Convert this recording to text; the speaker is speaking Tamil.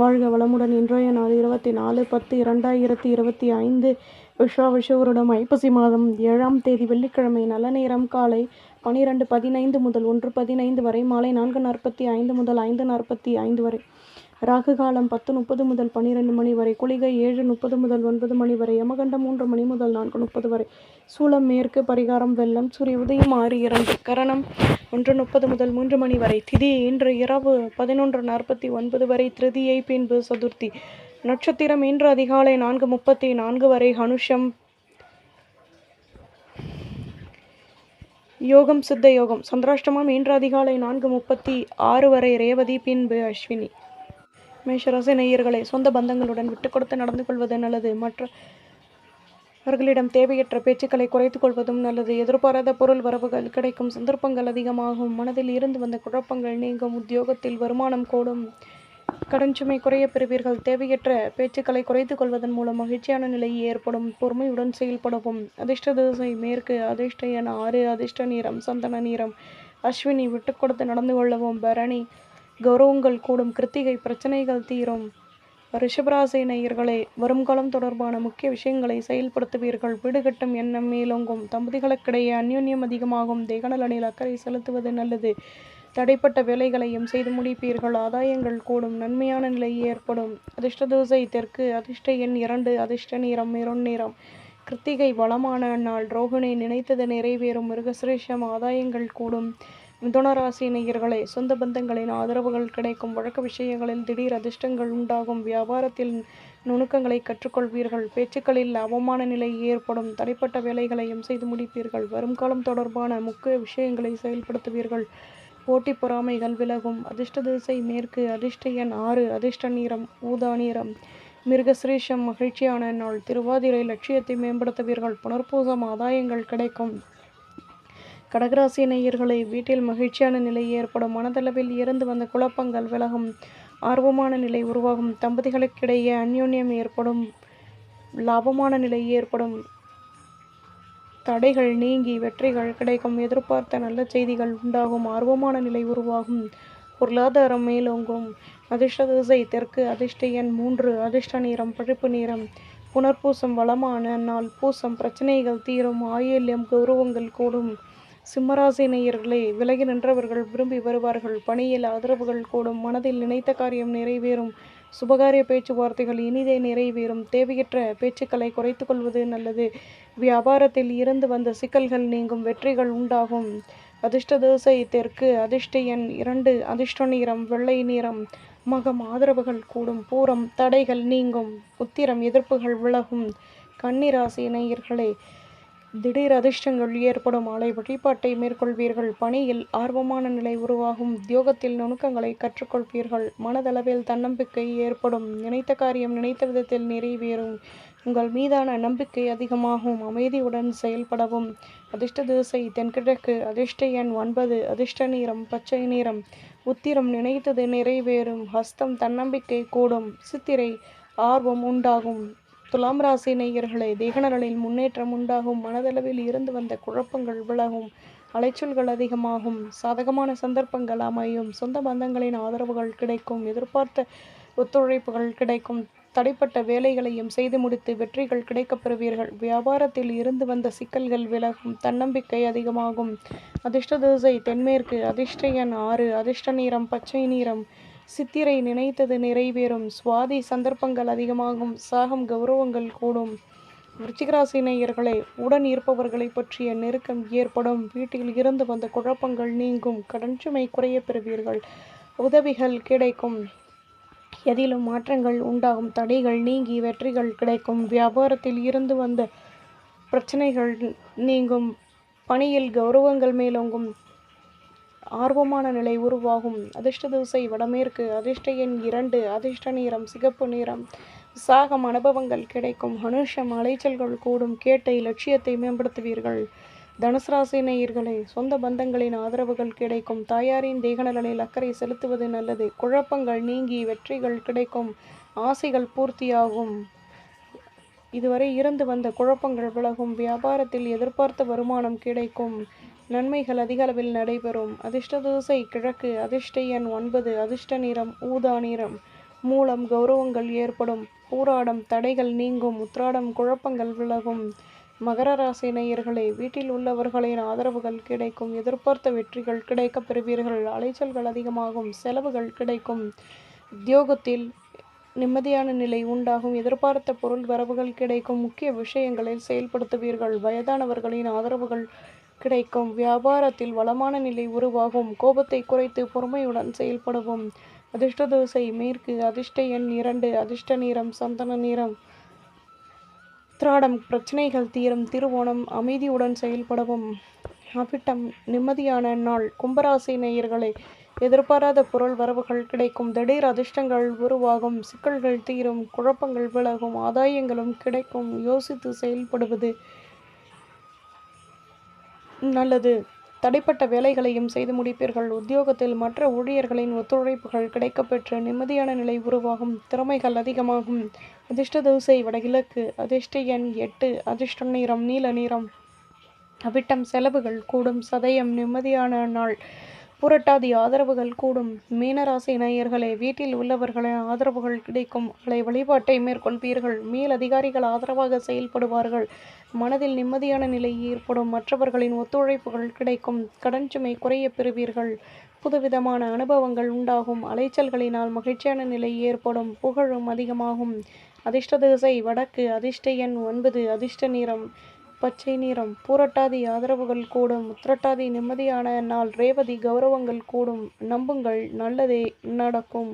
வாழ்க வளமுடன். இன்றைய நாள் இருபத்தி நாலு பத்து இரண்டாயிரத்தி இருபத்தி ஐந்து விஷா விஷவருடம் ஐப்பசி மாதம் ஏழாம் தேதி வெள்ளிக்கிழமை நல்ல நேரம் காலை பனிரெண்டு பதினைந்து முதல் ஒன்று பதினைந்து வரை மாலை நான்கு நாற்பத்தி ஐந்து முதல் ஐந்து நாற்பத்தி ஐந்து வரை. ராகு காலம் பத்து முப்பது முதல் பன்னிரெண்டு மணி வரை குளிகை ஏழு முப்பது முதல் ஒன்பது மணி வரை யமகண்டம் மூன்று மணி முதல் நான்கு முப்பது வரை. சூளம் மேற்கு பரிகாரம் வெள்ளம் சூரிய உதயம் ஆறு இரண்டு கரணம் ஒன்று முப்பது முதல் மூன்று மணி வரை. திதி இன்று இரவு பதினொன்று நாற்பத்தி ஒன்பது வரை திருதியை பின்பு சதுர்த்தி. நட்சத்திரம் இன்று அதிகாலை நான்கு முப்பத்தி நான்கு வரை ஹனுஷம் யோகம் சித்த யோகம். சந்திராஷ்டமம் இன்று அதிகாலை நான்கு முப்பத்தி ஆறு வரை ரேவதி பின்பு அஸ்வினி. மேஷராசி நேயர்களை சொந்த பந்தங்களுடன் விட்டு கொடுத்து நடந்து கொள்வது நல்லது. மற்ற அவர்களிடம் தேவையற்ற பேச்சுக்களை குறைத்துக் கொள்வதும் நல்லது. எதிர்பாராத பொருள் வரவுகள் கிடைக்கும் சந்தர்ப்பங்கள் அதிகமாகும். மனதில் இருந்து வந்த குழப்பங்கள் நீங்கும். உத்தியோகத்தில் வருமானம் கூடும். கடன் சுமை குறைய பெறுவீர்கள். தேவையற்ற பேச்சுக்களை குறைத்துக் கொள்வதன் மூலம் மகிழ்ச்சியான நிலை ஏற்படும். பொறுமையுடன் செயல்படவும். அதிர்ஷ்ட திசை மேற்கு அதிர்ஷ்ட என ஆறு அதிர்ஷ்ட நீரம் சந்தன நிறம். அஸ்வினி விட்டு கொடுத்து நடந்து கொள்ளவும். பரணி கௌரவங்கள் கூடும் கிருத்திகை பிரச்சனைகள் தீரும். ரிஷபராசி நேயர்களே வருங்காலம் தொடர்பான முக்கிய விஷயங்களை செயல்படுத்துவீர்கள். வீடுகட்டும் எண்ணம் மேலோங்கும். தம்பதிகளுக்கிடையே அந்யோன்யம் அதிகமாகும். தேகநலனில் அக்கறை செலுத்துவது நல்லது. தடைப்பட்ட வேலைகளையும் செய்து முடிப்பீர்கள். ஆதாயங்கள் கூடும். நன்மையான நிலை ஏற்படும். அதிர்ஷ்ட தோசை தெற்கு. அதிர்ஷ்ட எண் இரண்டு. அதிர்ஷ்ட நிறம் மெருண் நிறம். கிருத்திகை வளமான நாள். ரோகிணி நினைத்தது நிறைவேறும். மிருகசிரேஷம் ஆதாயங்கள் கூடும். மிதுனராசி நேயர்களே சொந்த பந்தங்களின் ஆதரவுகள் கிடைக்கும். வழக்க விஷயங்களில் திடீர் அதிர்ஷ்டங்கள் உண்டாகும். வியாபாரத்தில் நுணுக்கங்களை கற்றுக்கொள்வீர்கள். பேச்சுக்களில் அவமான நிலை ஏற்படும். தடைப்பட்ட வேலைகளையும் செய்து முடிப்பீர்கள். வருங்காலம் தொடர்பான முக்கிய விஷயங்களை செயல்படுத்துவீர்கள். போட்டி பொறாமைகள் விலகும். அதிர்ஷ்ட திசை மேற்கு. அதிர்ஷ்ட எண் ஆறு. அதிர்ஷ்ட நீரம் ஊதா நீரம் மிருகசிரேஷம் மகிழ்ச்சியான நாள். திருவாதிரை லட்சியத்தை மேம்படுத்துவீர்கள். புனர்பூசம் ஆதாயங்கள் கிடைக்கும். கடகராசி நேயர்களை வீட்டில் மகிழ்ச்சியான நிலை ஏற்படும் மனதளவில் இருந்து வந்த குழப்பங்கள் விலகும் ஆர்வமான நிலை உருவாகும் தம்பதிகளுக்கிடையே அந்யோன்யம் ஏற்படும் லாபமான நிலை ஏற்படும் தடைகள் நீங்கி வெற்றிகள் கிடைக்கும் எதிர்பார்த்த நல்ல செய்திகள் உண்டாகும் ஆர்வமான நிலை உருவாகும் பொருளாதாரம் மேலோங்கும் அதிர்ஷ்ட திசை தெற்கு அதிர்ஷ்ட எண் மூன்று அதிர்ஷ்ட நேரம் பழுப்பு நிறம் புனர்பூசம் வளமான நாள் பூசம் பிரச்சனைகள் தீரும் ஆயுள்யம் கௌரவங்கள் கூடும் சிம்மராசி நேயர்களே விலகி நின்றவர்கள் விரும்பி வருவார்கள். பணியில் ஆதரவுகள் கூடும் மனதில் நினைத்த காரியம் நிறைவேறும். சுபகாரிய பேச்சுவார்த்தைகள் இனிதே நிறைவேறும். தேவையற்ற பேச்சுக்களை குறைத்து கொள்வது நல்லது. வியாபாரத்தில் இருந்து வந்த சிக்கல்கள் நீங்கும் வெற்றிகள் உண்டாகும். அதிர்ஷ்ட தோசை தெற்கு அதிர்ஷ்ட எண் இரண்டு அதிர்ஷ்ட நிறம் வெள்ளை நிறம். மகம் ஆதரவுகள் கூடும் பூரம் தடைகள் நீங்கும் உத்திரம் எதிர்ப்புகள் விலகும். கன்னிராசி நேயர்களே திடீர் அதிர்ஷ்டங்கள் ஏற்படும் ஆலை வழிபாட்டை மேற்கொள்வீர்கள். பணியில் ஆர்வமான நிலை உருவாகும். உத்தியோகத்தில் நுணுக்கங்களை கற்றுக்கொள்வீர்கள். மனதளவில் தன்னம்பிக்கை ஏற்படும். நினைத்த காரியம் நினைத்த விதத்தில் நிறைவேறும். உங்கள் மீதான நம்பிக்கை அதிகமாகும். அமைதியுடன் செயல்படவும். அதிர்ஷ்ட திசை தென்கிழக்கு. அதிர்ஷ்ட எண் ஒன்பது. அதிர்ஷ்ட நீரம் பச்சை நிறம். உத்திரம் நினைத்தது நிறைவேறும். ஹஸ்தம் தன்னம்பிக்கை கூடும். சித்திரை ஆர்வம் உண்டாகும். துலாம் ராசி நேயர்களே தேகநலனில் முன்னேற்றம் உண்டாகும் மனதளவில் இருந்து வந்த குழப்பங்கள் விலகும் அலைச்சல்கள் அதிகமாகும் சாதகமான சந்தர்ப்பங்கள் அமையும் சொந்த பந்தங்களின் ஆதரவுகள் கிடைக்கும் எதிர்பார்த்த ஒத்துழைப்புகள் கிடைக்கும் தடைப்பட்ட வேலைகளையும் செய்து முடித்து வெற்றிகள் கிடைக்கப் பெறுவீர்கள். வியாபாரத்தில் இருந்து வந்த சிக்கல்கள் விலகும் தன்னம்பிக்கை அதிகமாகும். அதிர்ஷ்ட திசை தென்மேற்கு அதிர்ஷ்ட எண் ஆறு அதிர்ஷ்ட நீரம் பச்சை நீரம் சித்திரை நினைத்தது நிறைவேறும். சுவாதி சந்தர்ப்பங்கள் அதிகமாகும். சாகம் கௌரவங்கள் கூடும். விருச்சிகராசி நேயர்களே உடன் இருப்பவர்களை பற்றிய நெருக்கம் ஏற்படும். வீட்டில் இருந்து வந்த குழப்பங்கள் நீங்கும். கடன் சுமை குறைய பெறுவீர்கள். உதவிகள் கிடைக்கும். எதிலும் மாற்றங்கள் உண்டாகும். தடைகள் நீங்கி வெற்றிகள் கிடைக்கும். வியாபாரத்தில் இருந்து வந்த பிரச்சனைகள் நீங்கும். பணியில் கௌரவங்கள் மேலோங்கும். ஆர்வமான நிலை உருவாகும். அதிர்ஷ்ட திசை வடமேற்கு அதிர்ஷ்ட எண் இரண்டு அதிர்ஷ்ட நிறம் சிகப்பு நிறம். சாகம் அனுபவங்கள் கிடைக்கும். அனுஷம் அலைச்சல்கள் கூடும். கேட்டை லட்சியத்தை மேம்படுத்துவீர்கள். தனுசு ராசி நேயர்களே சொந்த பந்தங்களின் ஆதரவுகள் கிடைக்கும். தாயாரின் தேகநலனில் அக்கறை செலுத்துவது நல்லது. குழப்பங்கள் நீங்கி வெற்றிகள் கிடைக்கும். ஆசைகள் பூர்த்தியாகும். இதுவரை இருந்து வந்த குழப்பங்கள் விலகும். வியாபாரத்தில் எதிர்பார்த்த வருமானம் கிடைக்கும். நன்மைகள் அதிக அளவில் நடைபெறும். அதிர்ஷ்ட தோசை கிழக்கு அதிர்ஷ்ட எண் ஒன்பது அதிர்ஷ்ட நிறம் ஊதா நிறம். மூலம் கௌரவங்கள் ஏற்படும். பூராடம் தடைகள் நீங்கும். உத்ராடம் குழப்பங்கள் விலகும். மகர ராசி நேயர்களே வீட்டில் உள்ளவர்களின் ஆதரவுகள் கிடைக்கும். எதிர்பார்த்த வெற்றிகள் கிடைக்கப் பெறுவீர்கள். அலைச்சல்கள் அதிகமாகும். செலவுகள் கிடைக்கும். உத்தியோகத்தில் நிம்மதியான நிலை உண்டாகும். எதிர்பார்த்த பொருள் வரவுகள் கிடைக்கும். முக்கிய விஷயங்களில் செயல்படுத்துவீர்கள். வயதானவர்களின் ஆதரவுகள் கிடைக்கும். வியாபாரத்தில் வளமான நிலை உருவாகும். கோபத்தை குறைத்து பொறுமையுடன் செயல்படவும். அதிர்ஷ்ட தோசை மேற்கு அதிர்ஷ்ட எண் இரண்டு அதிர்ஷ்ட நிறம் சந்தன நிறம். திராடம் பிரச்சனைகள் தீரும். திருவோணம் அமைதியுடன் செயல்படவும். அவிட்டம் நிம்மதியான நாள். கும்பராசி நேயர்களே எதிர்பாராத பொருள் வரவுகள் கிடைக்கும். திடீர் அதிர்ஷ்டங்கள் உருவாகும். சிக்கல்கள் தீரும். குழப்பங்கள் விலகும். ஆதாயங்களும் கிடைக்கும். யோசித்து செயல்படுவது நல்லது. தடைப்பட்ட வேலைகளையும் செய்து முடிப்பீர்கள். உத்தியோகத்தில் மற்ற ஊழியர்களின் ஒத்துழைப்புகள் கிடைக்கப்பெற்று நிம்மதியான நிலை உருவாகும். திறமைகள் அதிகமாகும். அதிர்ஷ்ட தோசை வடகிழக்கு. அதிர்ஷ்ட எண் எட்டு. அதிர்ஷ்ட நிறம் நீல நிறம். அவிட்டம் செலவுகள் கூடும். சதயம் நிம்மதியான நாள். புரட்டாதி ஆதரவுகள் கூடும். மீனராசி நேயர்களே வீட்டில் உள்ளவர்களின் ஆதரவுகள் கிடைக்கும். அலை வழிபாட்டை மேற்கொள்வீர்கள். மேலதிகாரிகள் ஆதரவாக செயல்படுவார்கள். மனதில் நிம்மதியான நிலை ஏற்படும். மற்றவர்களின் ஒத்துழைப்புகள் கிடைக்கும். கடன் சுமை குறைய பெறுவீர்கள். புதுவிதமான அனுபவங்கள் உண்டாகும். அலைச்சல்களினால் மகிழ்ச்சியான நிலை ஏற்படும். புகழும் அதிகமாகும். அதிர்ஷ்ட திசை வடக்கு அதிர்ஷ்ட எண் ஒன்பது அதிர்ஷ்ட நிறம். பச்சை நிறம். பூரட்டாதி ஆதரவுகள் கூடும். உத்திரட்டாதி நிம்மதியான நாள். ரேவதி கௌரவங்கள் கூடும். நம்புங்கள். நல்லதே நடக்கும்.